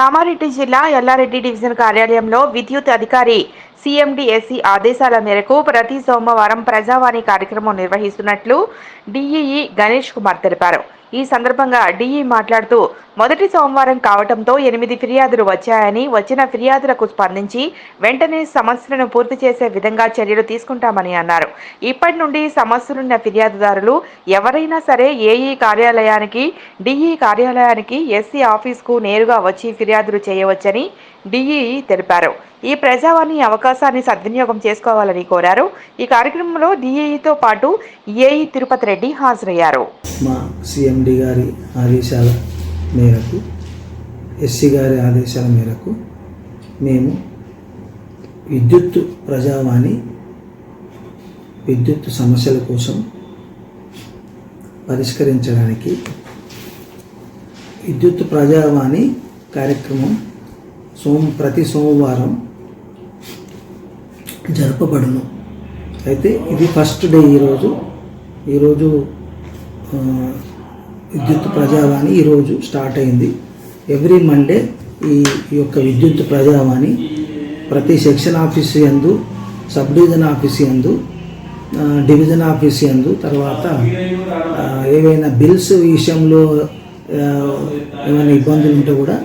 కామారెడ్డి జిల్లా ఎల్లారెడ్డి డివిజన్ కార్యాలయంలో విద్యుత్ అధికారి సిఎండిఎస్సి ఆదేశాల మేరకు ప్రతి సోమవారం ప్రజావాణి కార్యక్రమం నిర్వహిస్తున్నట్లు డిఈఈ గణేష్ కుమార్ తెలిపారు. ఈ సందర్భంగా డిఈ మాట్లాడుతూ మొదటి సోమవారం కావటంతో ఎనిమిది ఫిర్యాదులు వచ్చాయని వచ్చిన ఫిర్యాదులకు స్పందించి వెంటనే సమస్యలను పూర్తి చేసే విధంగా చర్యలు తీసుకుంటామని అన్నారు. ఇప్పటి నుండి సమస్యలున్న ఫిర్యాదుదారులు ఎవరైనా సరే ఏఈ కార్యాలయానికి డిఈ కార్యాలయానికి ఎస్సీ ఆఫీస్కు నేరుగా వచ్చి ఫిర్యాదులు చేయవచ్చని డిఈ తెలిపారు. ఈ ప్రజావాణి అవకాశాన్ని సద్వినియోగం చేసుకోవాలని కోరారు. ఈ కార్యక్రమంలో డిఈఈతో పాటు ఏఈ తిరుపతి రెడ్డి హాజరయ్యారు. మా సిఎండి గారి ఆదేశాల మేరకు ఎస్సీ గారి ఆదేశాల మేరకు మేము విద్యుత్ ప్రజావాణి విద్యుత్ సమస్యల కోసం పరిష్కరించడానికి విద్యుత్ ప్రజావాణి కార్యక్రమం సోమ ప్రతి సోమవారం జరపబడును. అయితే ఇది ఫస్ట్ డే ఈరోజు ఈరోజు విద్యుత్ ప్రజావాణి ఈరోజు స్టార్ట్ అయింది. ఎవ్రీ మండే ఈ యొక్క విద్యుత్ ప్రజావాణి ప్రతి సెక్షన్ ఆఫీస్ యందు సబ్ డివిజన్ ఆఫీస్ యందు డివిజన్ ఆఫీస్ యందు తర్వాత ఏవైనా బిల్స్ విషయంలో ఏమైనా ఇబ్బందులు ఉంటే కూడా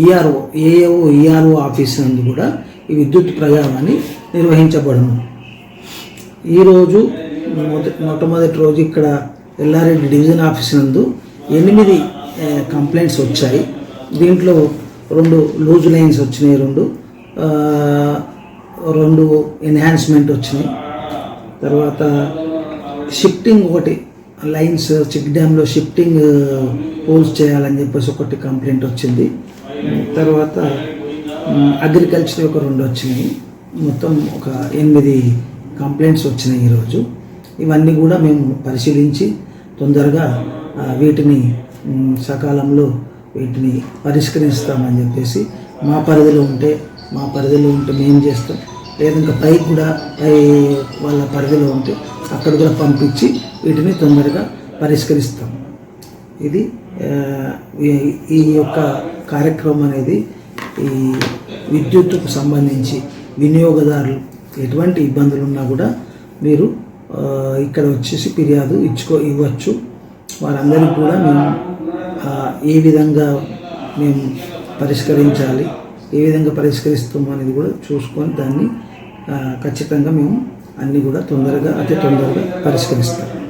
ఈఆర్ఓ ఏఏఓ ఈఆర్ఓ ఆఫీస్ నందు కూడా ఈ విద్యుత్ ప్రయాణాన్ని నిర్వహించబడును. ఈరోజు మొదటి మొట్టమొదటి రోజు ఇక్కడ ఎల్లారెడ్డి డివిజన్ ఆఫీస్ నందు ఎనిమిది కంప్లైంట్స్ వచ్చాయి. దీంట్లో రెండు లూజ్ లైన్స్ వచ్చినాయి రెండు రెండు ఎన్హాన్స్మెంట్ వచ్చినాయి. తర్వాత షిఫ్టింగ్ ఒకటి లైన్స్ చెక్ డ్యామ్లో షిఫ్టింగ్ పోల్స్ చేయాలని చెప్పేసి ఒకటి కంప్లైంట్ వచ్చింది. తర్వాత అగ్రికల్చర్ ఒక రెండు వచ్చినాయి. మొత్తం ఒక ఎనిమిది కంప్లైంట్స్ వచ్చినాయి ఈరోజు. ఇవన్నీ కూడా మేము పరిశీలించి తొందరగా వీటిని సకాలంలో వీటిని పరిష్కరిస్తామని చెప్పేసి మా పరిధిలో ఉంటే మా పరిధిలో ఉంటే మేము చేస్తాం. లేదా ఇంకా కూడా పై వాళ్ళ పరిధిలో ఉంటే అక్కడ కూడా పంపించి వీటిని తొందరగా పరిష్కరిస్తాం. ఇది ఈ- యొక్క కార్యక్రమం అనేది ఈ విద్యుత్తుకు సంబంధించి వినియోగదారులు ఎటువంటి ఇబ్బందులు ఉన్నా కూడా మీరు ఇక్కడ వచ్చేసి ఫిర్యాదు ఇచ్చుకో ఇవ్వచ్చు. వారందరికీ కూడా మేము ఏ విధంగా మేము పరిష్కరించాలి ఏ విధంగా పరిష్కరిస్తాము అనేది కూడా చూసుకొని దాన్ని ఖచ్చితంగా మేము అన్నీ కూడా తొందరగా అతి తొందరగా పరిష్కరిస్తాం.